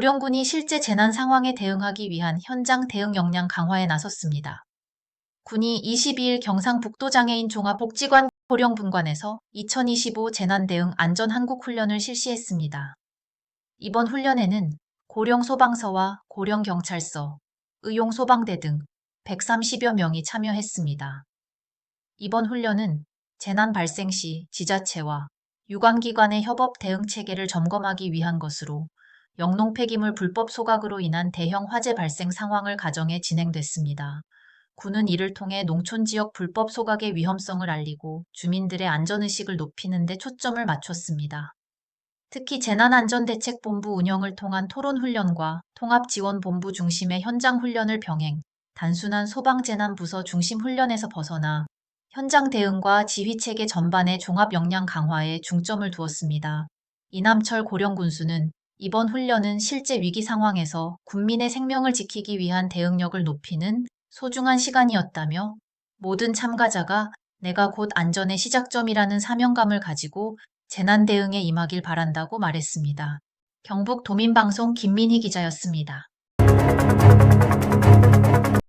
고령군이 실제 재난 상황에 대응하기 위한 현장 대응 역량 강화에 나섰습니다. 군이 22일 경상북도 장애인 종합복지관 고령분관에서 2025 재난대응 안전한국훈련을 실시했습니다. 이번 훈련에는 고령소방서와 고령경찰서, 의용소방대 등 130여 명이 참여했습니다. 이번 훈련은 재난 발생 시 지자체와 유관기관의 협업 대응 체계를 점검하기 위한 것으로 영농 폐기물 불법 소각으로 인한 대형 화재 발생 상황을 가정해 진행됐습니다. 군은 이를 통해 농촌 지역 불법 소각의 위험성을 알리고 주민들의 안전의식을 높이는 데 초점을 맞췄습니다. 특히 재난안전대책본부 운영을 통한 토론훈련과 통합지원본부 중심의 현장훈련을 병행, 단순한 소방재난부서 중심 훈련에서 벗어나 현장 대응과 지휘체계 전반의 종합 역량 강화에 중점을 두었습니다. 이남철 고령군수는 이번 훈련은 실제 위기 상황에서 국민의 생명을 지키기 위한 대응력을 높이는 소중한 시간이었다며 모든 참가자가 내가 곧 안전의 시작점이라는 사명감을 가지고 재난 대응에 임하길 바란다고 말했습니다. 경북 도민방송 김민희 기자였습니다.